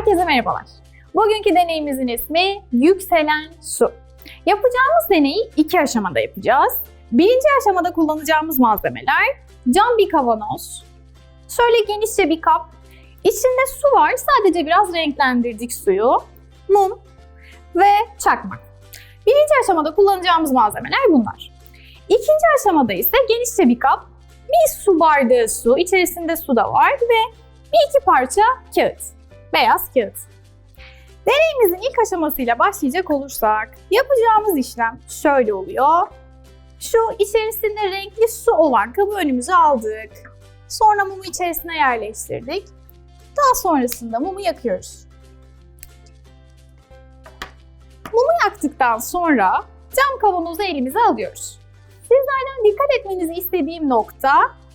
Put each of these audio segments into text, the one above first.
Herkese merhabalar. Bugünkü deneyimizin ismi yükselen su. Yapacağımız deneyi iki aşamada yapacağız. Birinci aşamada kullanacağımız malzemeler cam bir kavanoz, şöyle genişçe bir kap, içinde su var sadece biraz renklendirdik suyu, mum ve çakmak. Birinci aşamada kullanacağımız malzemeler bunlar. İkinci aşamada ise genişçe bir kap, bir su bardağı su, içerisinde su da var ve bir iki parça kağıt, beyaz kağıt. Deneyimizin ilk aşamasıyla başlayacak olursak, yapacağımız işlem şöyle oluyor. Şu içerisinde renkli su olan kabı önümüze aldık. Sonra mumu içerisine yerleştirdik. Daha sonrasında mumu yakıyoruz. Mumu yaktıktan sonra cam kavanozu elimize alıyoruz. Sizlerden dikkat etmenizi istediğim nokta,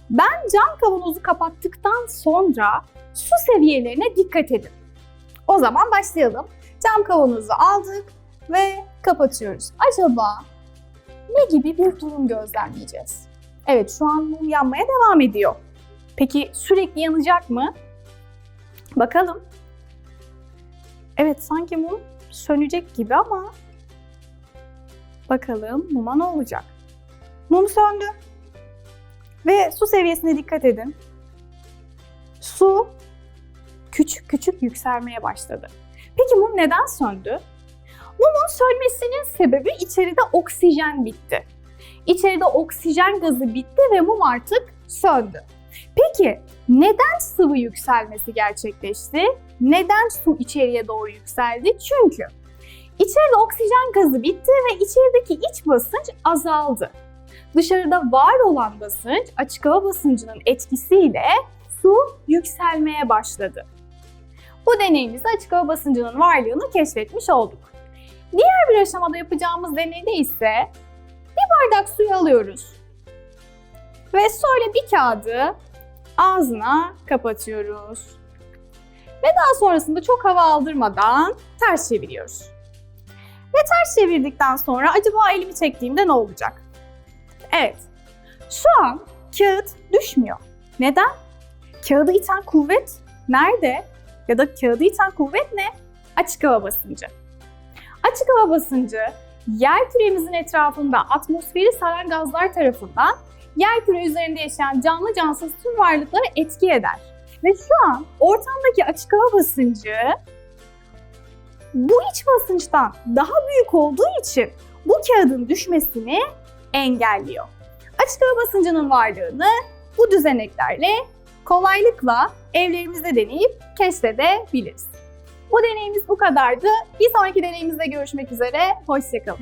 ben cam kavanozu kapattıktan sonra su seviyelerine dikkat edin. O zaman başlayalım. Cam kavanozu aldık ve kapatıyoruz. Acaba ne gibi bir durum gözlemleyeceğiz? Evet şu an mum yanmaya devam ediyor. Peki sürekli yanacak mı? Bakalım. Evet sanki mum sönecek gibi ama bakalım muma ne olacak? Mum söndü. Ve su seviyesine dikkat edin. Su küçük küçük yükselmeye başladı. Peki mum neden söndü? Mumun sönmesinin sebebi içeride oksijen bitti. İçeride oksijen gazı bitti ve mum artık söndü. Peki neden sıvı yükselmesi gerçekleşti? Neden su içeriye doğru yükseldi? Çünkü içeride oksijen gazı bitti ve içerideki iç basınç azaldı. Dışarıda var olan basınç açık hava basıncının etkisiyle su yükselmeye başladı. Bu deneyimizde açık hava basıncının varlığını keşfetmiş olduk. Diğer bir aşamada yapacağımız deneyde ise bir bardak suyu alıyoruz. Ve şöyle bir kağıdı ağzına kapatıyoruz. Ve daha sonrasında çok hava aldırmadan ters çeviriyoruz. Ve ters çevirdikten sonra acaba elimi çektiğimde ne olacak? Evet, şu an kağıt düşmüyor. Neden? Kağıdı iten kuvvet nerede? Ya da kağıdı iten kuvvet ne? Açık hava basıncı. Açık hava basıncı yer küremizin etrafında atmosferi saran gazlar tarafından yer küre üzerinde yaşayan canlı cansız tüm varlıklara etki eder. Ve şu an ortamdaki açık hava basıncı bu iç basınçtan daha büyük olduğu için bu kağıdın düşmesini engelliyor. Açık hava basıncının varlığını bu düzeneklerle kolaylıkla evlerimizde deneyip keşfedebiliriz. Bu deneyimiz bu kadardı. Bir sonraki deneyimizde görüşmek üzere. Hoşçakalın.